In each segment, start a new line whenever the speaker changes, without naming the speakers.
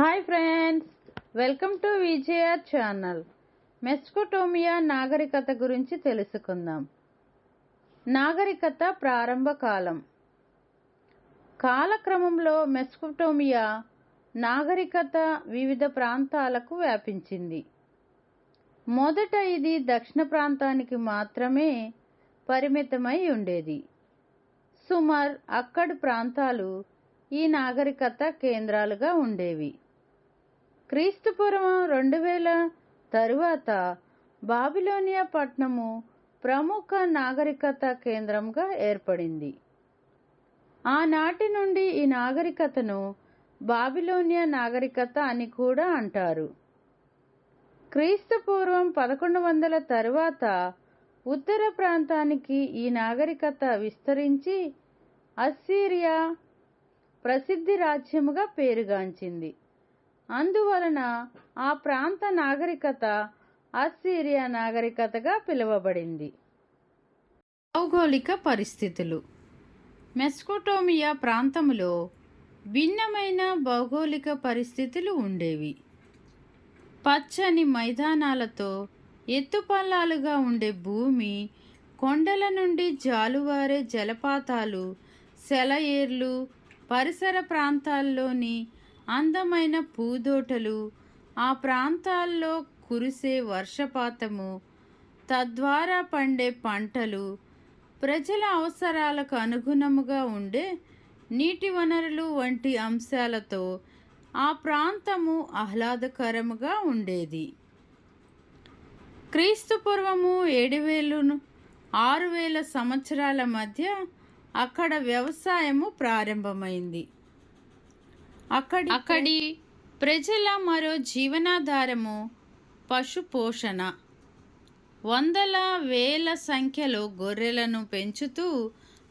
Hi friends welcome to విజయర్ channel. Mesopotamia నాగరికత గురించి తెలుసుకుందాం. నాగరికత ప్రారంభ కాలం. కాలక్రమంలో మెస్కోటోమియా నాగరికత వివిధ ప్రాంతాలకు వ్యాపించింది. మొదట ఇది దక్షిణ ప్రాంతానికి మాత్రమే పరిమితమై ఉండేది. సుమార్ అక్కడి ప్రాంతాలు ఈ నాగరికత కేంద్రాలుగా ఉండేవి. క్రీస్తుపూర్వం రెండు వేల తరువాత బాబిలోనియా పట్టణము ప్రముఖ నాగరికత కేంద్రంగా ఏర్పడింది. ఆనాటి నుండి ఈ నాగరికతను బాబిలోనియా నాగరికత అని కూడా అంటారు. క్రీస్తుపూర్వం పదకొండు వందల తరువాత ఉత్తర ప్రాంతానికి ఈ నాగరికత విస్తరించి అస్సీరియా ప్రసిద్ధి రాజ్యముగా పేరుగాంచింది. అందువలన ఆ ప్రాంత నాగరికత అస్సీరియా నాగరికతగా పిలువబడింది. భౌగోళిక పరిస్థితులు. మెస్కోటోమియా ప్రాంతములో భిన్నమైన భౌగోళిక పరిస్థితులు ఉండేవి. పచ్చని మైదానాలతో ఎత్తుపల్లాలుగా ఉండే భూమి కొండల నుండి జాలువారే జలపాతాలు సెలయేర్లు పరిసర ప్రాంతాల్లోని అందమైన పూదోటలు. ఆ ప్రాంతాల్లో కురిసే వర్షపాతము తద్వారా పండే పంటలు ప్రజల అవసరాలకు అనుగుణముగా ఉండే నీటి వనరులు వంటి అంశాలతో ఆ ప్రాంతము ఆహ్లాదకరముగా ఉండేది. క్రీస్తు పూర్వము ఏడు వేలును ఆరు వేల సంవత్సరాల మధ్య అక్కడ వ్యవసాయము ప్రారంభమైంది. అక్కడి అక్కడి ప్రజల మరో జీవనాధారము పశు పోషణ వందల వేల సంఖ్యలో గొర్రెలను పెంచుతూ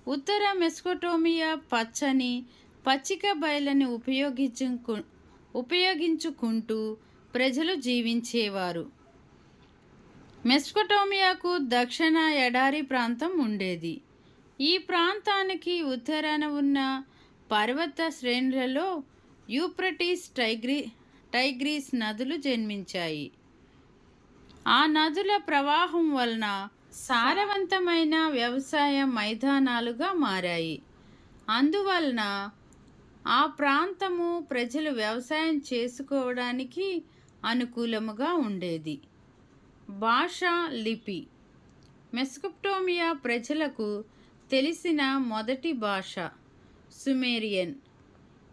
ఉత్తర మెస్కోటోమియా పచ్చని పచ్చిక బయలని ఉపయోగించుకు ఉపయోగించుకుంటూ ప్రజలు జీవించేవారు. మెస్కోటోమియాకు దక్షిణ ఎడారి ప్రాంతం ఉండేది. ఈ ప్రాంతానికి ఉత్తరాన ఉన్న పర్వత శ్రేణులలో యూప్రటీస్ టైగ్రీ టైగ్రీస్ నదులు జన్మించాయి. ఆ నదుల ప్రవాహం వలన సారవంతమైన వ్యవసాయ మైదానాలుగా మారాయి. అందువలన ఆ ప్రాంతము ప్రజలు వ్యవసాయం చేసుకోవడానికి అనుకూలముగా ఉండేది. భాష లిపి. మెస్కోప్టోమియా ప్రజలకు తెలిసిన మొదటి భాష సుమేరియన్.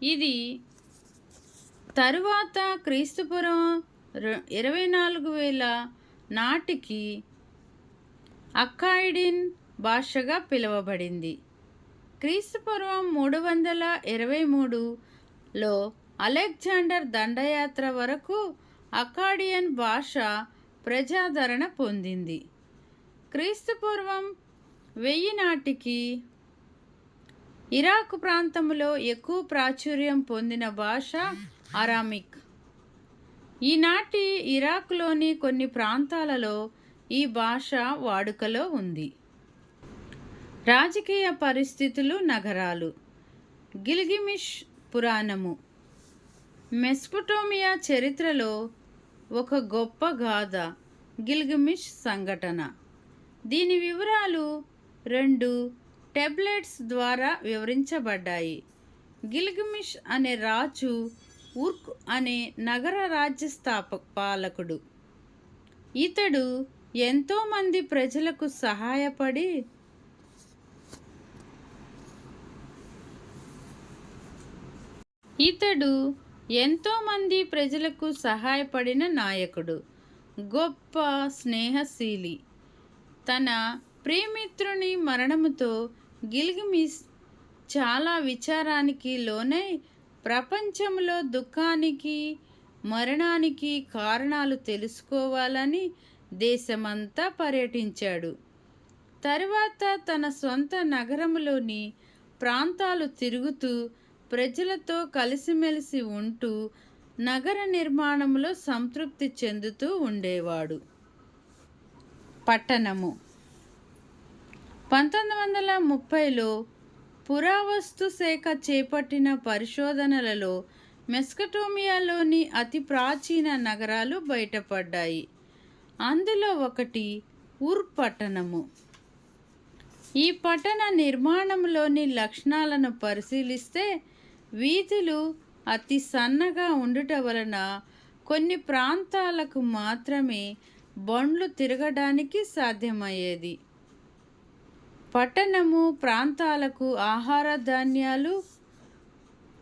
ఇది తరువాత క్రీస్తుపురం ఇరవై నాలుగు వేల నాటికి అక్కాయిడిన్ భాషగా పిలువబడింది. క్రీస్తుపూర్వం మూడు వందల ఇరవై మూడులో అలెగ్జాండర్ దండయాత్ర వరకు అకాడియన్ భాష ప్రజాదరణ పొందింది. క్రీస్తుపూర్వం వెయ్యి నాటికి ఇరాక్ ప్రాంతంలో ఎక్కువ ప్రాచుర్యం పొందిన భాష అరామిక్. ఈనాటి ఇరాక్లోని కొన్ని ప్రాంతాలలో ఈ భాష వాడుకలో ఉంది. రాజకీయ పరిస్థితులు నగరాలు. గిల్గిమిష్ పురాణము. మెస్పుటోమియా చరిత్రలో ఒక గొప్ప గాథ గిల్గిమిష్ సంఘటన. దీని వివరాలు రెండు టెబ్లెట్స్ ద్వారా వివరించబడ్డాయి. గిల్గిమిష్ అనే రాజు ఉర్క్ అనే నగర రాజ్య స్థాప పాలకుడు ఇతడు ఎంతోమంది ప్రజలకు సహాయపడి ఇతడు ఎంతోమంది ప్రజలకు సహాయపడిన నాయకుడు. గొప్ప స్నేహశీలి. తన ప్రేమిత్రుని మరణముతో గిల్గిమిస్ చాలా విచారానికి లోనై ప్రపంచంలో దుఃఖానికి మరణానికి కారణాలు తెలుసుకోవాలని దేశమంతా పర్యటించాడు. తరువాత తన సొంత నగరంలోని ప్రాంతాలు తిరుగుతూ ప్రజలతో కలిసిమెలిసి ఉంటూ నగర నిర్మాణంలో సంతృప్తి చెందుతూ ఉండేవాడు. పట్టణము పంతొమ్మిది వందల ముప్పైలో పురావస్తు శాఖ చేపట్టిన పరిశోధనలలో మెస్కటోమియాలోని అతి ప్రాచీన నగరాలు బయటపడ్డాయి. అందులో ఒకటి ఉర్ పట్టణము. ఈ పట్టణ నిర్మాణంలోని లక్షణాలను పరిశీలిస్తే వీధులు అతి సన్నగా ఉండుట వలన కొన్ని ప్రాంతాలకు మాత్రమే బండ్లు తిరగడానికి సాధ్యమయ్యేది. పట్టణము ప్రాంతాలకు ఆహార ధాన్యాలు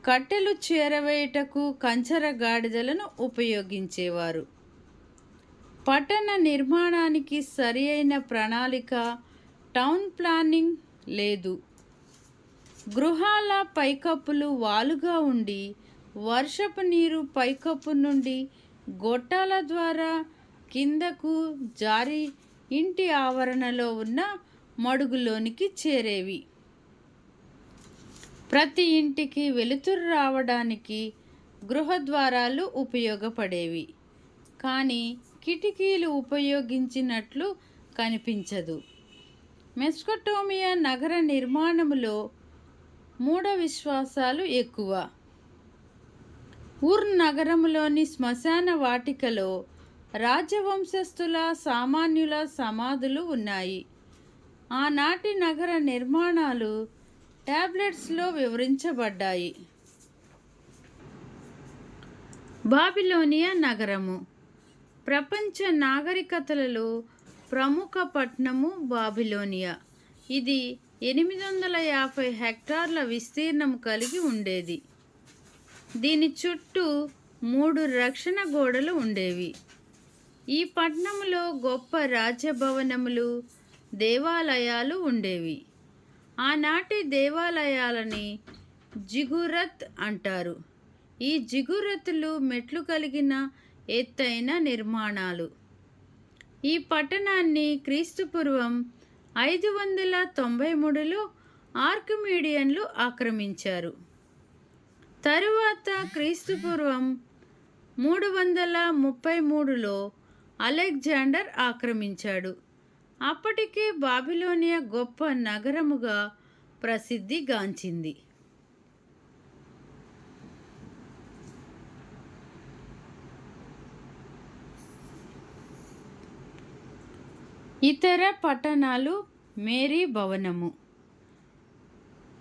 కట్టెలు చేరవేయుటకు కంచర గాడిదలను ఉపయోగించేవారు. పట్టణ నిర్మాణానికి సరి అయిన ప్రణాళిక టౌన్ ప్లానింగ్ లేదు. గృహాల పైకప్పులు వాలుగా ఉండి వర్షపు నీరు పైకప్పు నుండి గొట్టాల ద్వారా కిందకు జారి ఇంటి ఆవరణలో ఉన్న మడుగులోనికి చేరేవి. ప్రతి ఇంటికి వెలుతురు రావడానికి గృహద్వారాలు ఉపయోగపడేవి. కానీ కిటికీలు ఉపయోగించినట్లు కనిపించదు. మెస్కటోమియా నగర నిర్మాణంలో మూఢ విశ్వాసాలు ఎక్కువ. ఊర్ నగరంలోని శ్మశాన వాటికలో రాజవంశస్థుల సామాన్యుల సమాధులు ఉన్నాయి. ఆనాటి నగర నిర్మాణాలు టాబ్లెట్స్లో వివరించబడ్డాయి. బాబిలోనియా నగరము. ప్రపంచ నాగరికతలలో ప్రముఖ పట్టణము బాబిలోనియా. ఇది ఎనిమిది వందల యాభై హెక్టార్ల విస్తీర్ణం కలిగి ఉండేది. దీని చుట్టూ మూడు రక్షణ గోడలు ఉండేవి. ఈ పట్టణంలో గొప్ప రాజభవనములు దేవాలయాలు ఉండేవి. ఆనాటి దేవాలయాలని జిగురత్ అంటారు. ఈ జిగురత్లు మెట్లు కలిగిన ఎత్తైన నిర్మాణాలు. ఈ పట్టణాన్ని క్రీస్తుపూర్వం ఐదు వందల తొంభై మూడులో ఆర్కిమీడియన్లు ఆక్రమించారు. తరువాత క్రీస్తుపూర్వం మూడు వందల ముప్పై మూడులో అలెగ్జాండర్ ఆక్రమించాడు. అప్పటికే బాబిలోనియా గొప్ప నగరముగా ప్రసిద్ధిగాంచింది. ఇతర పట్టణాలు మేరీ భవనము.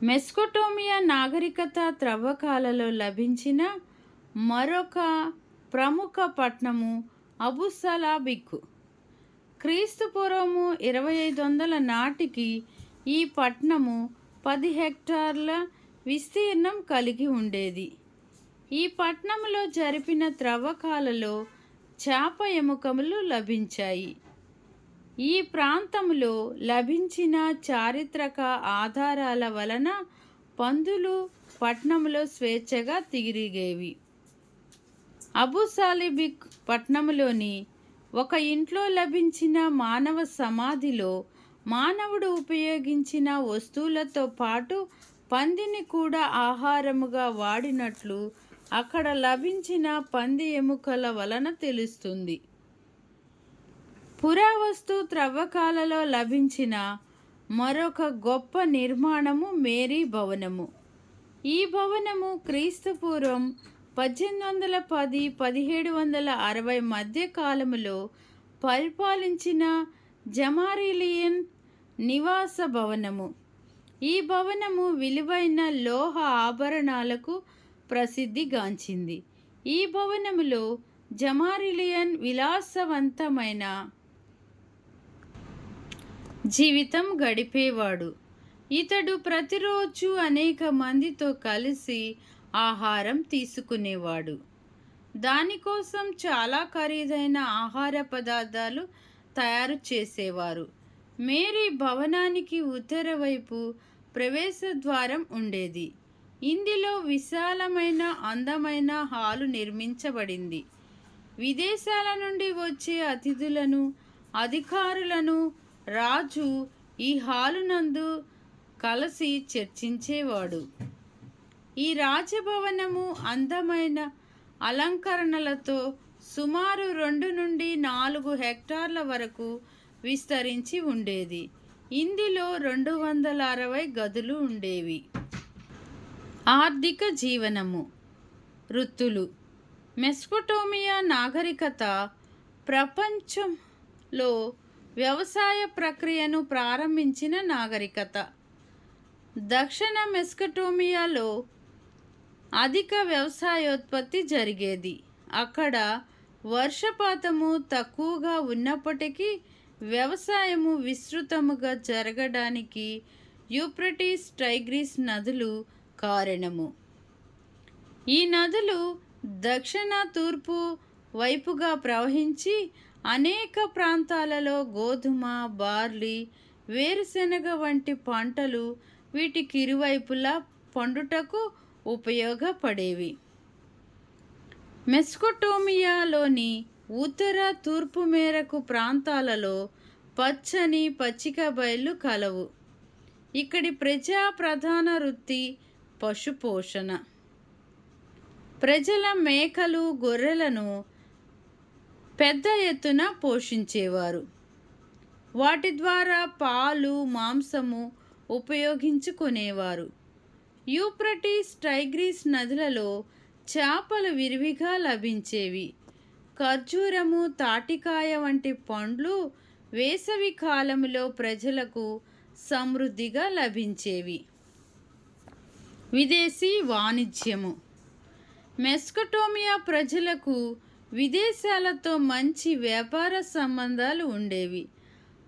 మెస్కోటోమియా నాగరికత త్రవ్వకాలలో లభించిన మరొక ప్రముఖ పట్టణము అబుసలాబిక్కు క్రీస్తు పూర్వము ఇరవై ఐదు వందల నాటికి ఈ పట్టణము పది హెక్టార్ల విస్తీర్ణం కలిగి ఉండేది. ఈ పట్టణంలో జరిపిన త్రవ్వకాలలో చేప ఎముకములు లభించాయి. ఈ ప్రాంతంలో లభించిన చారిత్రక ఆధారాల వలన పందులు పట్నంలో స్వేచ్ఛగా తిరిగేవి. అబు సాలిబిక్ పట్నంలోని ఒక ఇంట్లో లభించిన మానవ సమాధిలో మానవుడు ఉపయోగించిన వస్తువులతో పాటు పందిని కూడా ఆహారముగా వాడినట్లు అక్కడ లభించిన పంది ఎముకల వలన తెలుస్తుంది. పురావస్తు త్రవ్వకాలలో లభించిన మరొక గొప్ప నిర్మాణము మేరీ భవనము. ఈ భవనము క్రీస్తుపూర్వం పద్దెనిమిది వందల పది పదిహేడు వందల అరవై మధ్య కాలములో పరిపాలించిన జమారిలియన్ నివాస భవనము. ఈ భవనము విలువైన లోహ ఆభరణాలకు ప్రసిద్ధిగాంచింది. ఈ భవనములో జమారిలియన్ విలాసవంతమైన జీవితం గడిపేవాడు. ఇతడు ప్రతిరోజు అనేక మందితో కలిసి ఆహారం తీసుకునేవాడు. దానికోసం చాలా ఖరీదైన ఆహార పదార్థాలు తయారు చేసేవారు. మేరీ భవనానికి ఉత్తర వైపు ప్రవేశ ద్వారం ఉండేది. ఇందులో విశాలమైన అందమైన హాలు నిర్మించబడింది. విదేశాల నుండి వచ్చే అతిథులను అధికారులను రాజు ఈ హాలునందు కలిసి చర్చించేవాడు. ఈ రాజభవనము అందమైన అలంకరణలతో సుమారు రెండు నుండి నాలుగు హెక్టార్ల వరకు విస్తరించి ఉండేది. ఇందులో రెండు వందల అరవై గదులు ఉండేవి. ఆర్థిక జీవనము. వృత్తులు. మెస్పటోమియా నాగరికత ప్రపంచంలో వ్యవసాయ ప్రక్రియను ప్రారంభించిన నాగరికత. దక్షిణ మెస్కటోమియాలో అధిక వ్యవసాయోత్పత్తి జరిగేది. అక్కడ వర్షపాతము తక్కువగా ఉన్నప్పటికీ వ్యవసాయము విస్తృతముగా జరగడానికి యూప్రటీస్ టైగ్రీస్ నదులు కారణము. ఈ నదులు దక్షిణ తూర్పు వైపుగా ప్రవహించి అనేక ప్రాంతాలలో గోధుమ బార్లీ వేరుశెనగ వంటి పంటలు వీటికి ఇరువైపులా పండుటకు ఉపయోగపడేవి. మెస్కోటోమియాలోని ఉత్తర తూర్పు మేరకు ప్రాంతాలలో పచ్చని పచ్చిక బయళ్ళు కలవు. ఇక్కడి ప్రజా ప్రధాన వృత్తి పశుపోషణ. ప్రజల మేకలు గొర్రెలను పెద్ద ఎత్తున పోషించేవారు. వాటి ద్వారా పాలు మాంసము ఉపయోగించుకునేవారు. యూప్రటీస్ టైగ్రీస్ నదులలో చేపలు విరివిగా లభించేవి. ఖర్జూరము తాటికాయ వంటి పండ్లు వేసవి కాలంలో ప్రజలకు సమృద్ధిగా లభించేవి. విదేశీ వాణిజ్యము. మెస్కటోమియా ప్రజలకు విదేశాలతో మంచి వ్యాపార సంబంధాలు ఉండేవి.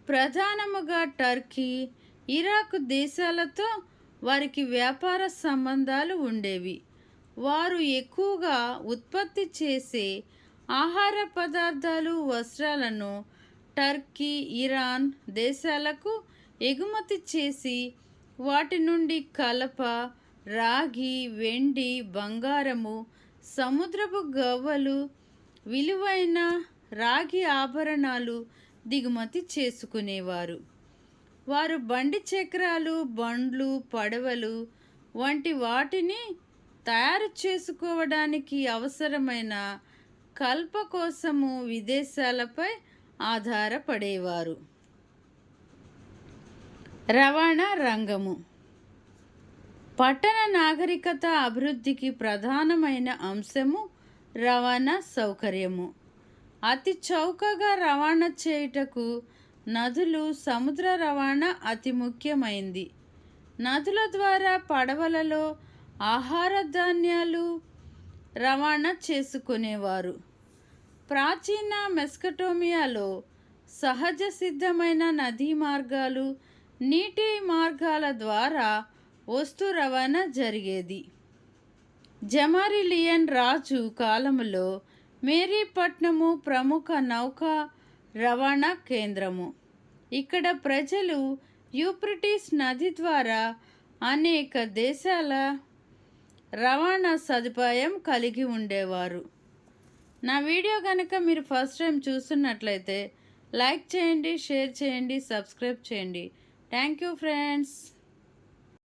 ప్రధానముగా టర్కీ ఇరాక్ దేశాలతో వారికి వ్యాపార సంబంధాలు ఉండేవి. వారు ఎక్కువగా ఉత్పత్తి చేసే ఆహార పదార్థాలు వస్త్రాలను టర్కీ ఇరాన్ దేశాలకు ఎగుమతి చేసి వాటి నుండి కలప రాగి వెండి బంగారము సముద్రపు గవ్వలు విలువైన రాగి ఆభరణాలు దిగుమతి చేసుకునేవారు. వారు బండి చక్రాలు బండ్లు పడవలు వంటి వాటిని తయారు చేసుకోవడానికి అవసరమైన కల్ప కోసము విదేశాలపై ఆధారపడేవారు. రవాణా రంగము. పట్టణ నాగరికత అభివృద్ధికి ప్రధానమైన అంశము రవాణా సౌకర్యము. అతి చౌకగా రవాణా చేయుటకు నదులు సముద్ర రవాణా అతి ముఖ్యమైంది. నదుల ద్వారా పడవలలో ఆహార ధాన్యాలు రవాణా చేసుకునేవారు. ప్రాచీన మెస్కటోమియాలో సహజ సిద్ధమైన నదీ మార్గాలు నీటి మార్గాల ద్వారా వస్తు రవాణా జరిగేది. జమారిలియన్ రాజు కాలములో మేరీపట్నము ప్రముఖ నౌకా రవాణా కేంద్రము. ఇక్కడ ప్రజలు యూప్రిటిస్ నది ద్వారా అనేక దేశాల రవాణా సదుపాయం కలిగి ఉండేవారు. నా వీడియో కనుక మీరు ఫస్ట్ టైం చూస్తున్నట్లయితే లైక్ చేయండి షేర్ చేయండి సబ్స్క్రైబ్ చేయండి. Thank you friends.